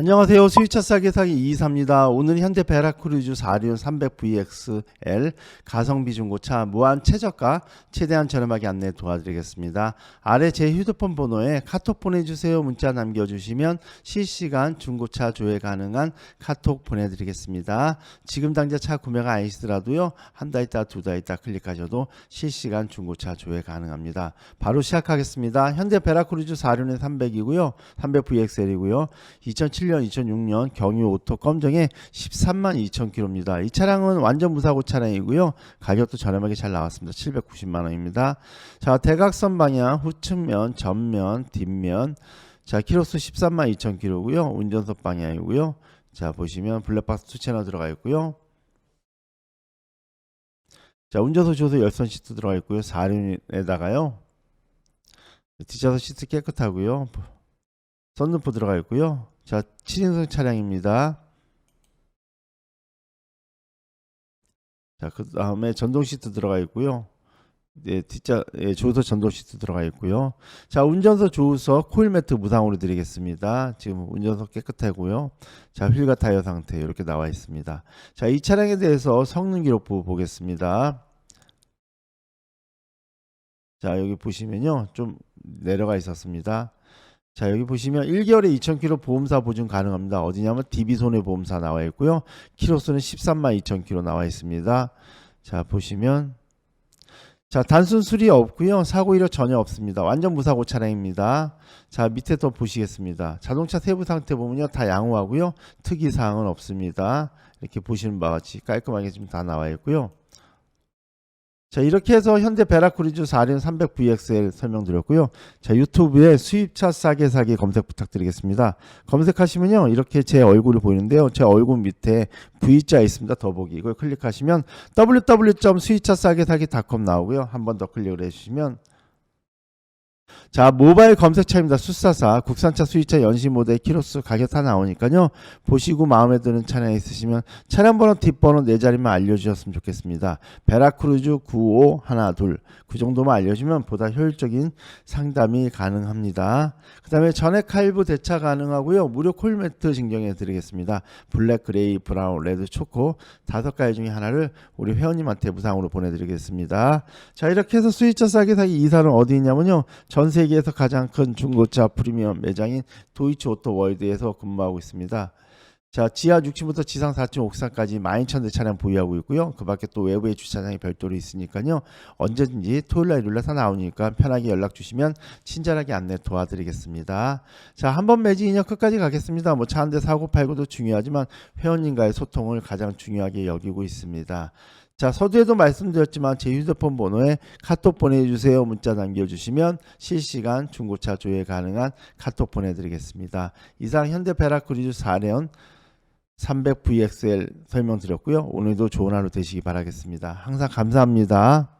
안녕하세요. 스위차 싸게 사기 이사입니다. 오늘 현대 베라크루즈 4륜 300VXL 가성비 중고차 무한 최저가 최대한 저렴하게 안내 도와드리겠습니다. 아래 제 휴대폰 번호에 카톡 보내주세요. 문자 남겨주시면 실시간 중고차 조회 가능한 카톡 보내드리겠습니다. 지금 당장 차 구매가 아니시더라도요. 한 달 있다 두 달 있다 클릭하셔도 실시간 중고차 조회 가능합니다. 바로 시작하겠습니다. 현대 베라크루즈 4륜의 300이고요. 300VXL이고요. 2007년 2006년 경유 오토 검정에 13만 2천 킬로입니다. 이 차량은 완전 무사고 차량이고요. 가격도 저렴하게 잘 나왔습니다. 790만 원입니다. 자 대각선 방향 후측면 전면 뒷면 자 키로수 13만 2천 킬로고요. 운전석 방향이고요. 자 보시면 블랙박스 투 채널 들어가 있고요. 자 운전석 조수 열선 시트 들어가 있고요. 4륜에다가요. 뒷좌석 시트 깨끗하고요. 선루프 들어가 있고요. 자, 7인승 차량입니다. 자, 그 다음에 전동 시트 들어가 있고요. 네, 뒷자 예, 조수석 전동 시트 들어가 있고요. 자, 운전석 조수석 코일 매트 무상으로 드리겠습니다. 지금 운전석 깨끗하고요. 자, 휠과 타이어 상태 이렇게 나와 있습니다. 자, 이 차량에 대해서 성능 기록부 보겠습니다. 자, 여기 보시면요. 좀 내려가 있었습니다. 자 여기 보시면 1개월에 2,000km 보험사 보증 가능합니다. 어디냐면 DB손해보험사 나와 있고요. 키로수는 13만 2,000km 나와 있습니다. 자 보시면 자 단순 수리 없고요. 사고 이력 전혀 없습니다. 완전 무사고 차량입니다. 자 밑에 또 보시겠습니다. 자동차 세부 상태 보면요 다 양호하고요. 특이 사항은 없습니다. 이렇게 보시는 바와 같이 깔끔하게 지금 다 나와 있고요. 자 이렇게 해서 현대 베라크루즈 4륜 300VXL 설명드렸고요. 자 유튜브에 수입차 싸게 사기 검색 부탁드리겠습니다. 검색하시면요 이렇게 제 얼굴이 보이는데요. 제 얼굴 밑에 V자 있습니다. 더보기 이걸 클릭하시면 www.수입차싸게사기.com 나오고요. 한 번 더 클릭을 해주시면 자 모바일 검색창입니다. 수사사 국산차 수입차 연식 모델 키로수 가격 다 나오니까요. 보시고 마음에 드는 차량 있으시면 차량 번호 뒷번호 네 자리만 알려주셨으면 좋겠습니다. 베라크루즈 9512그 정도만 알려주면 보다 효율적인 상담이 가능합니다. 그 다음에 전액 할부 대차 가능하고요. 무료 콜매트 증정해 드리겠습니다. 블랙, 그레이, 브라운, 레드, 초코 다섯 가지 중에 하나를 우리 회원님한테 무상으로 보내드리겠습니다. 자 이렇게 해서 수입차 싸게 사기 이사는 어디 있냐면요. 전 세계에서 가장 큰 중고차 프리미엄 매장인 도이치 오토 월드에서 근무하고 있습니다. 자, 지하 6층부터 지상 4층 옥상까지 12,000대 차량 보유하고 있고요. 그 밖에 또 외부에 주차장이 별도로 있으니까요. 언제든지 토요일 날다 나오니까 편하게 연락 주시면 친절하게 안내 도와드리겠습니다. 자, 한 번 매진이요. 끝까지 가겠습니다. 뭐 차 한 대 사고 팔고도 중요하지만 회원님과의 소통을 가장 중요하게 여기고 있습니다. 자, 서두에도 말씀드렸지만 제 휴대폰 번호에 카톡 보내주세요. 문자 남겨주시면 실시간 중고차 조회 가능한 카톡 보내드리겠습니다. 이상 현대 베라크루즈 4년 300VXL 설명드렸고요. 오늘도 좋은 하루 되시기 바라겠습니다. 항상 감사합니다.